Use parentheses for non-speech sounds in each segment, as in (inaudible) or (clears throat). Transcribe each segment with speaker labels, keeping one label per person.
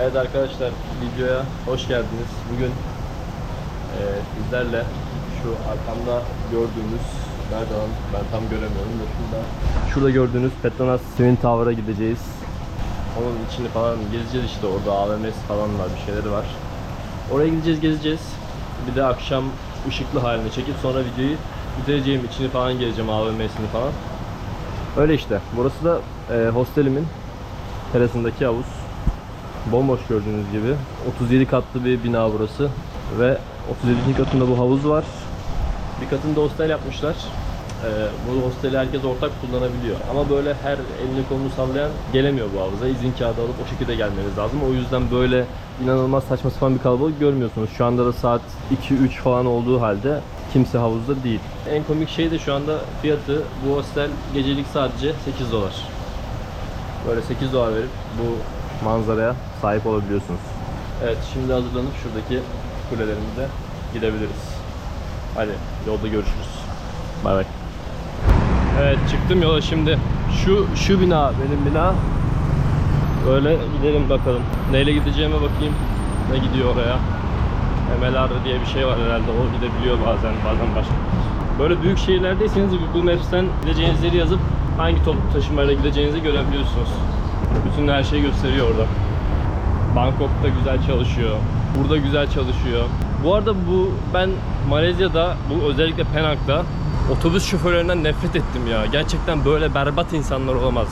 Speaker 1: Evet arkadaşlar videoya hoş geldiniz. Bugün eee sizlerle şu arkamda gördüğünüz nerede ben tam göremiyorum da şurada. Şurada gördüğünüz Petronas Twin Tower'a gideceğiz. Onun içini falan gezeceğiz işte orada AVM'si falan var bir şeyleri var. Oraya gideceğiz gezeceğiz. Bir de akşam ışıklı halini çekip sonra videoyu bitireceğim içini falan gezeceğim AVM'sini falan. Öyle işte. Burası da eee, hostelimin terasındaki havuz. Bomboş gördüğünüz gibi. 37 katlı bir bina burası. Ve 37. katında bu havuz var. Bir katında hostel yapmışlar. Ee, bu hosteli herkes ortak kullanabiliyor. Ama böyle her elini kolunu sallayan gelemiyor bu havuza. İzin kağıdı alıp o şekilde gelmeniz lazım. O yüzden böyle inanılmaz saçma sapan bir kalabalık görmüyorsunuz. Şu anda da saat 2-3 falan olduğu halde kimse havuzda değil. En komik şey de şu anda fiyatı bu hostel gecelik sadece 8 dolar. Böyle 8 dolar verip bu manzaraya sahip olabiliyorsunuz. Evet şimdi hazırlanıp şuradaki kulelerimize gidebiliriz. Hadi yolda görüşürüz. Bay bay. Evet çıktım yola şimdi. Şu şu bina benim bina. Böyle gidelim bakalım. Neyle gideceğime bakayım. Ne gidiyor oraya? MLR diye bir şey var herhalde. O gidebiliyor bazen bazen başka. Böyle büyük şehirlerdeyseniz Google Maps'ten gideceğiniz yeri yazıp hangi toplu taşımayla gideceğinizi görebiliyorsunuz. Bütün her şeyi gösteriyor orada. Bangkok'ta güzel çalışıyor. Burada güzel çalışıyor. Bu arada bu ben Malezya'da bu özellikle Penang'da otobüs şoförlerinden nefret ettim ya. Gerçekten böyle berbat insanlar olamaz.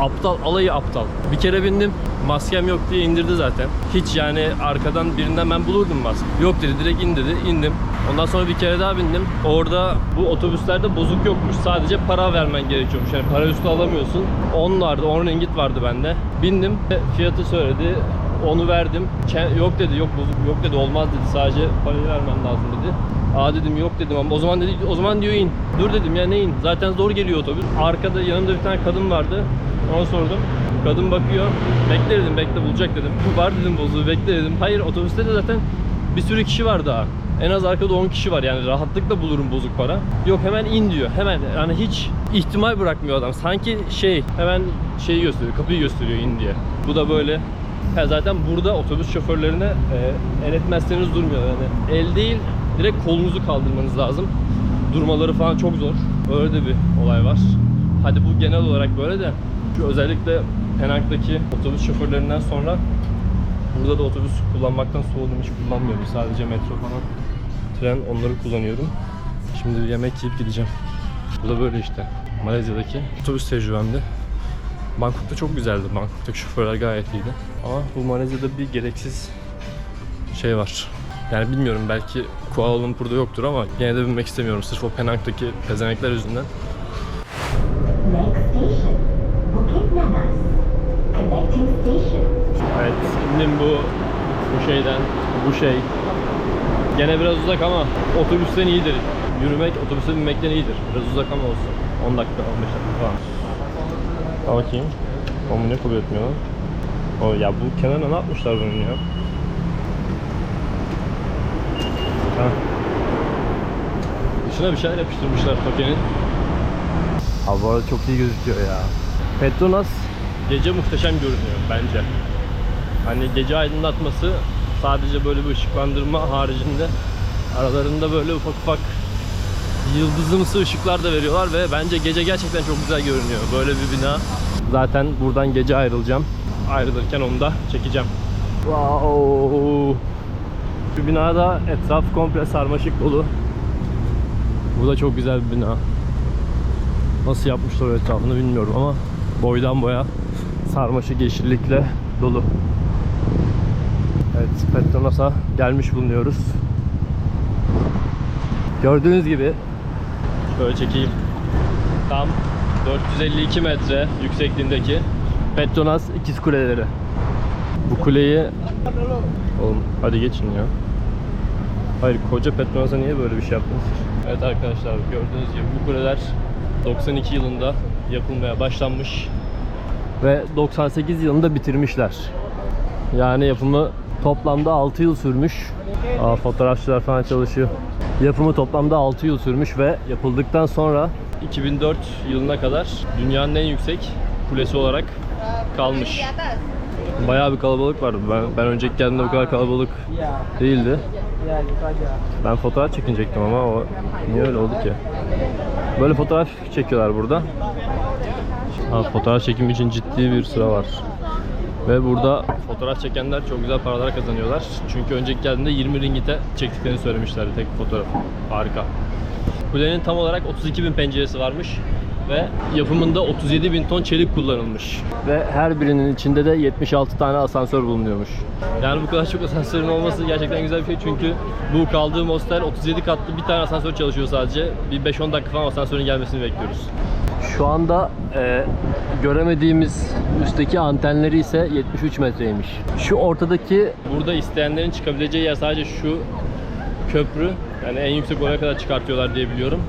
Speaker 1: Aptal, alayı aptal. Bir kere bindim, maskem yok diye indirdi zaten. Hiç yani arkadan birinden ben bulurdum maske. Yok dedi, direkt in dedi, indim. Ondan sonra bir kere daha bindim. Orada bu otobüslerde bozuk yokmuş. Sadece para vermen gerekiyormuş. Yani para üstü alamıyorsun. 10 vardı, 10 ringgit vardı bende. Bindim, fiyatı söyledi. Onu verdim. Yok dedi, yok bozuk, yok dedi, olmaz dedi. Sadece parayı vermem lazım dedi. Aa dedim yok dedim ama o zaman dedi o zaman diyor in. Dur dedim ya ne in? Zaten zor geliyor otobüs. Arkada yanımda bir tane kadın vardı. Ona sordum. Kadın bakıyor. Bekle dedim bekle bulacak dedim. Var dedim bozuğu bekle dedim. Hayır otobüste de zaten bir sürü kişi var daha. En az arkada 10 kişi var yani rahatlıkla bulurum bozuk para. Yok hemen in diyor. Hemen yani hiç ihtimal bırakmıyor adam. Sanki şey hemen şeyi gösteriyor, kapıyı gösteriyor in diye. Bu da böyle. Ha, zaten burada otobüs şoförlerine e, el etmezseniz durmuyor yani. El değil direkt kolunuzu kaldırmanız lazım. Durmaları falan çok zor. Öyle de bir olay var. Hadi bu genel olarak böyle de şu özellikle Penang'daki otobüs şoförlerinden sonra burada da otobüs kullanmaktan soğudum hiç kullanmıyorum. Sadece metro falan. Tren onları kullanıyorum. Şimdi bir yemek yiyip gideceğim. Bu da böyle işte. Malezya'daki otobüs tecrübemdi. Bangkok'ta çok güzeldi. Bangkok'taki şoförler gayet iyiydi. Ama bu Malezya'da bir gereksiz şey var. Yani bilmiyorum belki Kuala Lumpur'da yoktur ama gene de binmek istemiyorum. Sırf o Penang'daki pezenekler yüzünden. İndim bu bu şeyden, bu şey. Gene biraz uzak ama otobüsten iyidir. Yürümek otobüse binmekten iyidir. Biraz uzak ama olsun. 10 dakika, 15 dakika falan. Al bakayım. Mu ne kabul etmiyor lan? O ya bu kenarına ne yapmışlar bunun ya? Ha. Dışına bir şeyler yapıştırmışlar tokenin. Abi bu arada çok iyi gözüküyor ya. Petronas gece muhteşem görünüyor bence. Hani gece aydınlatması sadece böyle bir ışıklandırma haricinde aralarında böyle ufak ufak yıldızımsı ışıklar da veriyorlar ve bence gece gerçekten çok güzel görünüyor. Böyle bir bina. Zaten buradan gece ayrılacağım. Ayrılırken onu da çekeceğim. Wow. Şu binada etraf komple sarmaşık dolu. Bu da çok güzel bir bina. Nasıl yapmışlar etrafını bilmiyorum ama boydan boya sarmaşık yeşillikle dolu. Evet, Petronas'a gelmiş bulunuyoruz. Gördüğünüz gibi şöyle çekeyim. Tam 452 metre yüksekliğindeki Petronas ikiz kuleleri. Bu kuleyi Oğlum hadi geçin ya. Hayır koca Petronas'a niye böyle bir şey yaptınız? Evet arkadaşlar gördüğünüz gibi bu kuleler 92 yılında yapılmaya başlanmış ve 98 yılında bitirmişler. Yani yapımı toplamda 6 yıl sürmüş. Aa, fotoğrafçılar falan çalışıyor. Yapımı toplamda 6 yıl sürmüş ve yapıldıktan sonra 2004 yılına kadar dünyanın en yüksek kulesi olarak kalmış. Bayağı bir kalabalık vardı. Ben, ben önceki geldiğimde bu kadar kalabalık değildi. Ben fotoğraf çekinecektim ama o niye öyle oldu ki? Böyle fotoğraf çekiyorlar burada. Ha, fotoğraf çekim için ciddi bir sıra var. Ve burada fotoğraf çekenler çok güzel paralar kazanıyorlar. Çünkü önceki geldiğinde 20 ringite çektiklerini söylemişlerdi tek fotoğrafı. Harika. Kulenin tam olarak 32 bin penceresi varmış ve yapımında 37 bin ton çelik kullanılmış. Ve her birinin içinde de 76 tane asansör bulunuyormuş. Yani bu kadar çok asansörün olması gerçekten güzel bir şey çünkü bu kaldığım hostel 37 katlı bir tane asansör çalışıyor sadece. Bir 5-10 dakika falan asansörün gelmesini bekliyoruz. Şu anda e, göremediğimiz üstteki antenleri ise 73 metreymiş. Şu ortadaki burada isteyenlerin çıkabileceği yer sadece şu köprü. Yani en yüksek oraya kadar çıkartıyorlar diye biliyorum.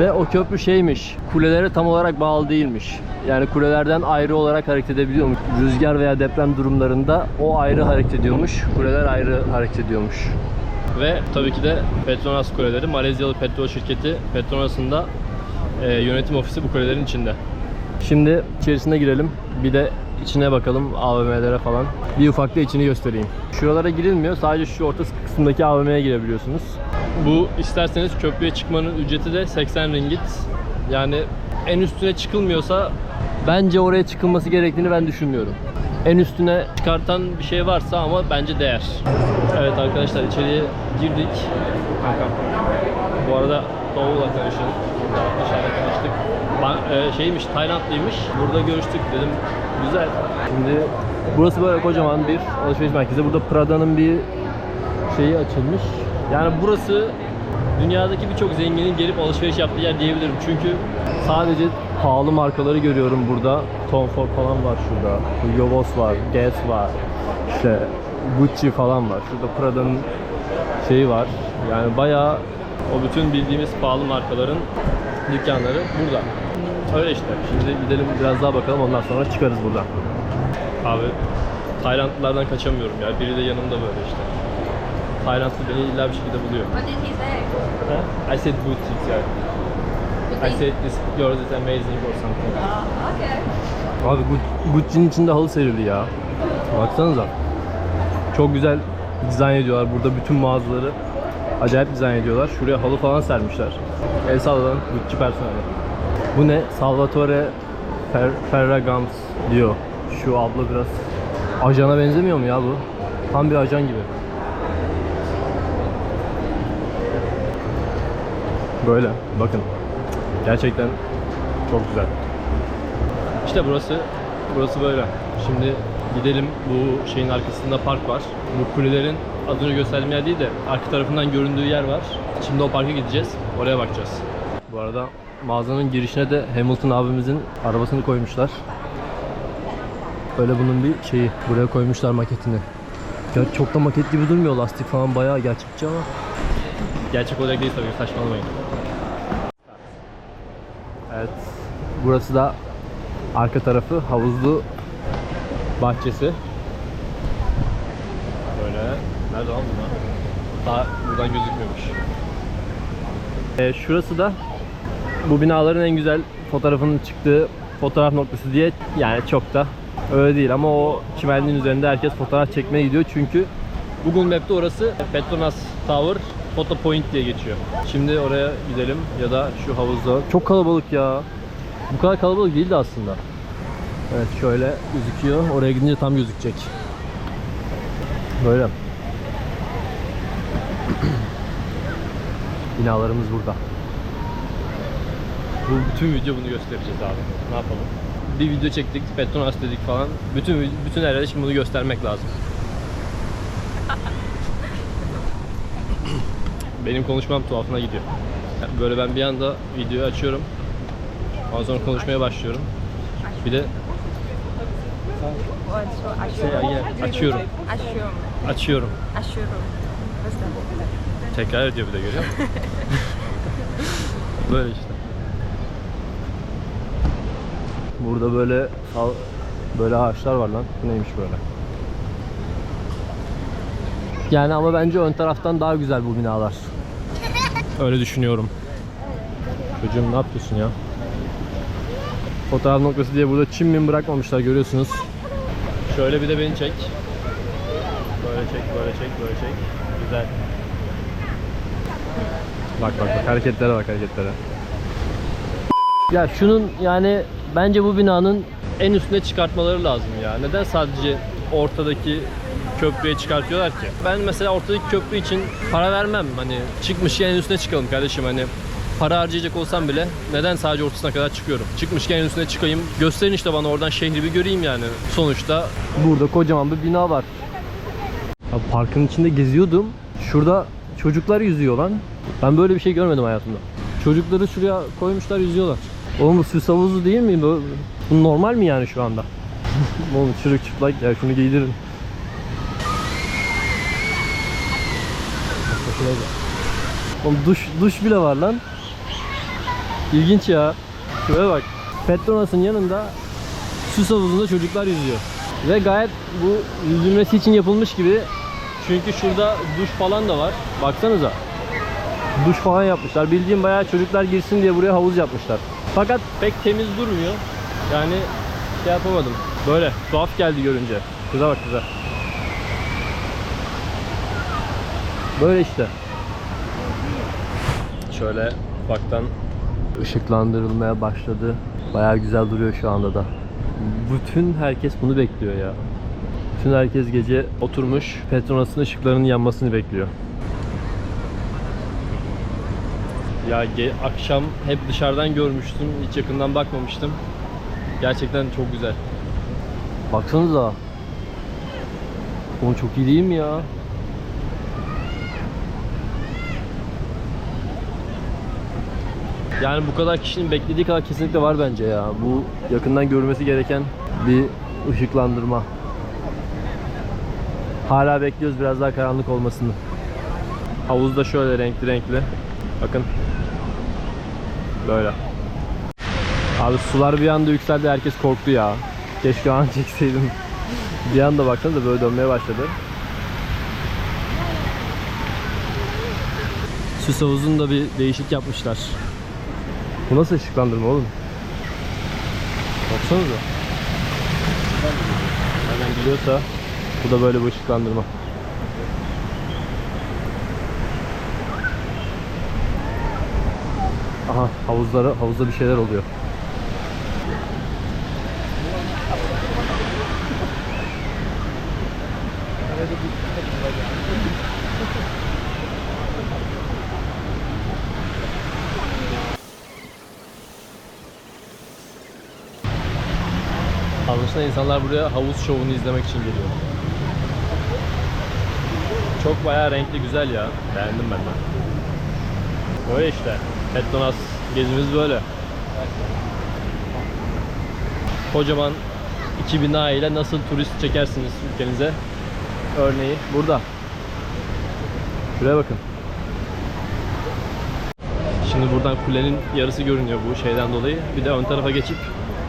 Speaker 1: Ve o köprü şeymiş, kulelere tam olarak bağlı değilmiş. Yani kulelerden ayrı olarak hareket edebiliyormuş. Rüzgar veya deprem durumlarında o ayrı hareket ediyormuş, kuleler ayrı hareket ediyormuş. Ve tabii ki de Petronas kuleleri, Malezyalı petrol şirketi Petronas'ın da e, yönetim ofisi bu kulelerin içinde. Şimdi içerisine girelim. Bir de içine bakalım AVM'lere falan. Bir ufak da içini göstereyim. Şuralara girilmiyor. Sadece şu orta kısımdaki AVM'ye girebiliyorsunuz. Bu isterseniz köprüye çıkmanın ücreti de 80 ringgit. Yani en üstüne çıkılmıyorsa bence oraya çıkılması gerektiğini ben düşünmüyorum. En üstüne çıkartan bir şey varsa ama bence değer. Evet arkadaşlar içeriye girdik. Bu arada Doğu'la tanışın. Burada dışarıda tanıştık. Ba- e, şeymiş, Taylandlıymış. Burada görüştük dedim. Güzel. Şimdi burası böyle kocaman bir alışveriş merkezi. Burada Prada'nın bir şeyi açılmış. Yani burası dünyadaki birçok zenginin gelip alışveriş yaptığı yer diyebilirim. Çünkü sadece pahalı markaları görüyorum burada. Tom Ford falan var şurada. Hugo Boss var, Guess var. İşte Gucci falan var. Şurada Prada'nın şeyi var. Yani bayağı o bütün bildiğimiz pahalı markaların dükkanları burada. Öyle işte. Şimdi gidelim biraz daha bakalım ondan sonra çıkarız buradan. Abi Taylandlılardan kaçamıyorum ya. Biri de yanımda böyle işte. Taylandlı beni illa bir şekilde buluyor.
Speaker 2: What did he say?
Speaker 1: I said boutique ya. I said this yours is amazing or something.
Speaker 2: Okay.
Speaker 1: Abi Gu- Gucci'nin içinde halı serildi ya. Baksanıza. Çok güzel dizayn ediyorlar. Burada bütün mağazaları acayip dizayn ediyorlar. Şuraya halı falan sermişler. El salladan Gucci personeli. Bu ne? Salvatore Fer- Ferragamo diyor. Şu abla biraz ajana benzemiyor mu ya bu? Tam bir ajan gibi. Böyle bakın. Gerçekten çok güzel. İşte burası burası böyle. Şimdi gidelim bu şeyin arkasında park var. Bu kulelerin adını gösterdiğim yer değil de arka tarafından göründüğü yer var. Şimdi o parka gideceğiz. Oraya bakacağız. Bu arada mağazanın girişine de Hamilton abimizin arabasını koymuşlar. Böyle bunun bir şeyi. Buraya koymuşlar maketini. Ya çok da maket gibi durmuyor. Lastik falan bayağı gerçekçi ama. Gerçek olacak değil tabii saçmalamayın. Evet. Burası da arka tarafı havuzlu bahçesi. Böyle. Nerede lan bunlar? Daha buradan gözükmüyormuş. Ee, şurası da bu binaların en güzel fotoğrafının çıktığı fotoğraf noktası diye yani çok da öyle değil ama o çimenliğin üzerinde herkes fotoğraf çekmeye gidiyor çünkü Google Map'te orası Petronas Tower Photo Point diye geçiyor. Şimdi oraya gidelim ya da şu havuzda. Çok kalabalık ya. Bu kadar kalabalık değildi aslında. Evet şöyle gözüküyor. Oraya gidince tam gözükecek. Böyle. (clears throat) Binalarımız burada. Bu bütün video bunu göstereceğiz abi. Ne yapalım? Bir video çektik, Petronas dedik falan. Bütün bütün her yerde şimdi bunu göstermek lazım. (clears throat) Benim konuşmam tuhafına gidiyor. Böyle ben bir anda videoyu açıyorum. Ondan sonra konuşmaya başlıyorum. Bir de Açıyorum. Açıyorum.
Speaker 2: What's that?
Speaker 1: Tekrar ediyor bir de görüyor musun? (laughs) böyle işte. Burada böyle sal böyle ağaçlar var lan. Bu neymiş böyle? Yani ama bence ön taraftan daha güzel bu binalar. Öyle düşünüyorum. Çocuğum ne yapıyorsun ya? Fotoğraf noktası diye burada çim min bırakmamışlar görüyorsunuz. Şöyle bir de beni çek. Böyle çek, böyle çek, böyle çek. Güzel. Bak bak bak hareketlere bak hareketlere. Ya şunun yani bence bu binanın en üstüne çıkartmaları lazım ya. Neden sadece ortadaki köprüye çıkartıyorlar ki? Ben mesela ortadaki köprü için para vermem. Hani çıkmışken en üstüne çıkalım kardeşim hani para harcayacak olsam bile neden sadece ortasına kadar çıkıyorum? Çıkmışken en üstüne çıkayım. Gösterin işte bana oradan şehri bir göreyim yani. Sonuçta burada kocaman bir bina var. Ya parkın içinde geziyordum. Şurada çocuklar yüzüyor lan. Ben böyle bir şey görmedim hayatımda. Çocukları şuraya koymuşlar yüzüyorlar. Oğlum bu süs havuzu değil mi? Bu, bu normal mi yani şu anda? (laughs) Oğlum çırık çıplak ya şunu giydirin. Oğlum duş, duş bile var lan. İlginç ya. Şuraya bak. Petronas'ın yanında süs havuzunda çocuklar yüzüyor. Ve gayet bu yüzülmesi için yapılmış gibi. Çünkü şurada duş falan da var. Baksanıza. Duş falan yapmışlar. Bildiğim bayağı çocuklar girsin diye buraya havuz yapmışlar. Fakat pek temiz durmuyor. Yani şey yapamadım. Böyle tuhaf geldi görünce. Kıza bak kıza. Böyle işte. Şöyle ufaktan ışıklandırılmaya başladı. Bayağı güzel duruyor şu anda da. Bütün herkes bunu bekliyor ya. Bütün herkes gece oturmuş Petronas'ın ışıklarının yanmasını bekliyor. Ya ge- akşam hep dışarıdan görmüştüm. Hiç yakından bakmamıştım. Gerçekten çok güzel. Baksanıza. Oğlum çok iyi değil mi ya? Yani bu kadar kişinin beklediği kadar kesinlikle var bence ya. Bu yakından görülmesi gereken bir ışıklandırma. Hala bekliyoruz biraz daha karanlık olmasını. Havuz da şöyle renkli renkli. Bakın. Böyle. Abi sular bir anda yükseldi herkes korktu ya. Keşke an çekseydim. bir anda baksanıza böyle dönmeye başladı. Süs havuzunda bir değişik yapmışlar. Bu nasıl ışıklandırma oğlum? Baksanıza. Nereden gidiyorsa bu da böyle bir ışıklandırma. Aha havuzlara havuzda bir şeyler oluyor. Anlaşılan insanlar buraya havuz şovunu izlemek için geliyor. Çok bayağı renkli güzel ya. Beğendim ben de. Böyle işte. Petronas gezimiz böyle. Kocaman iki bina ile nasıl turist çekersiniz ülkenize? Örneği burada. Şuraya bakın. Şimdi buradan kulenin yarısı görünüyor bu şeyden dolayı. Bir de ön tarafa geçip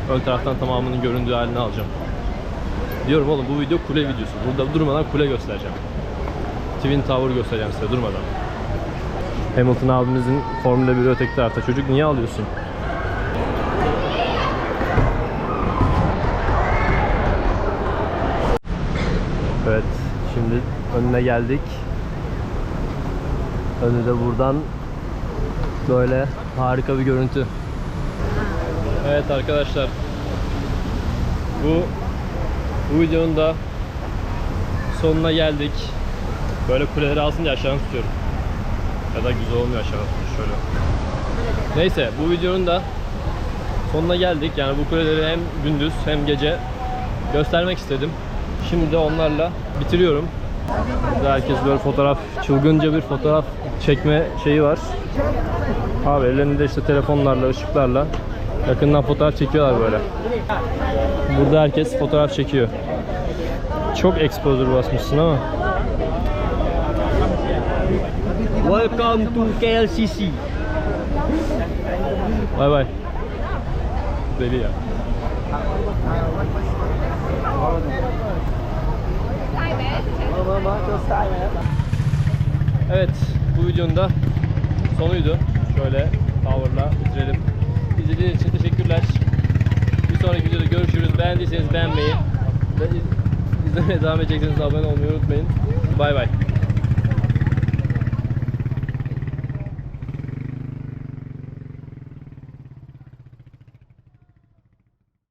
Speaker 1: ön taraftan tamamının göründüğü halini alacağım. Diyorum oğlum bu video kule videosu. Burada durmadan kule göstereceğim. Twin Tower göstereceğim size durmadan. Hamilton abimizin Formula 1'i öteki tarafta. Çocuk niye alıyorsun? Evet, şimdi önüne geldik. Önü de buradan böyle harika bir görüntü. Evet arkadaşlar. Bu bu videonun da sonuna geldik. Böyle kuleleri alsın diye aşağıdan tutuyorum. Ya da güzel olmuyor aşağıdan şöyle. Neyse bu videonun da sonuna geldik. Yani bu kuleleri hem gündüz hem gece göstermek istedim. Şimdi de onlarla bitiriyorum. Burada herkes böyle fotoğraf, çılgınca bir fotoğraf çekme şeyi var. Abi ellerinde işte telefonlarla, ışıklarla yakından fotoğraf çekiyorlar böyle. Burada herkes fotoğraf çekiyor. Çok exposure basmışsın ama. Welcome to KLCC. Bye bye. Deli ya. Evet, bu videonun da sonuydu. Şöyle Tower'la bitirelim. İzlediğiniz için teşekkürler. Bir sonraki videoda görüşürüz. Beğendiyseniz beğenmeyi ve devam edecekseniz abone olmayı unutmayın. Bay bay.